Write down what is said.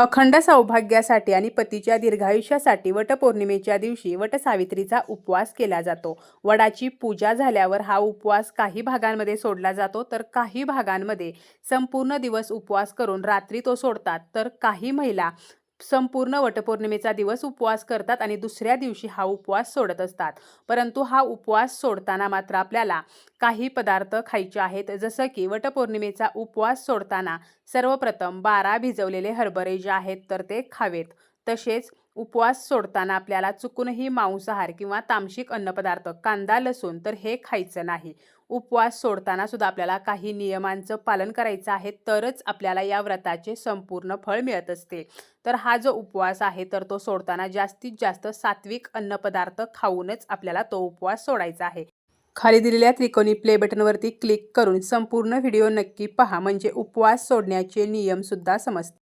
अखंड सौभाग्यासाठी आणि पतीच्या दीर्घायुष्यासाठी वटपौर्णिमेच्या दिवशी वटसावित्रीचा उपवास केला जातो. वडाची पूजा झाल्यावर हा उपवास काही भागांमध्ये सोडला जातो तर काही भागांमध्ये संपूर्ण दिवस उपवास करून रात्री तो सोडतात. तर काही महिला संपूर्ण वटपौर्णिमेचा दिवस उपवास करतात आणि दुसऱ्या दिवशी हा उपवास सोडत असतात. परंतु हा उपवास सोडताना मात्र आपल्याला काही पदार्थ खायचे आहेत. जसं की वटपौर्णिमेचा उपवास सोडताना सर्वप्रथम बारा भिजवलेले हरभरे जे आहेत तर ते खावेत. तसेच उपवास सोडताना आपल्याला चुकूनही मांसाहार किंवा तामसिक अन्नपदार्थ कांदा लसूण तर हे खायचं नाही. उपवास सोडताना सुद्धा आपल्याला काही नियमांचं पालन करायचं आहे तरच आपल्याला या व्रताचे संपूर्ण फळ मिळत असते. तर हा जो उपवास आहे तर तो सोडताना जास्तीत जास्त सात्विक अन्नपदार्थ खाऊनच आपल्याला तो उपवास सोडायचा आहे. खाली दिलेल्या त्रिकोणी प्ले बटनवरती क्लिक करून संपूर्ण व्हिडिओ नक्की पहा म्हणजे उपवास सोडण्याचे नियमसुद्धा समजते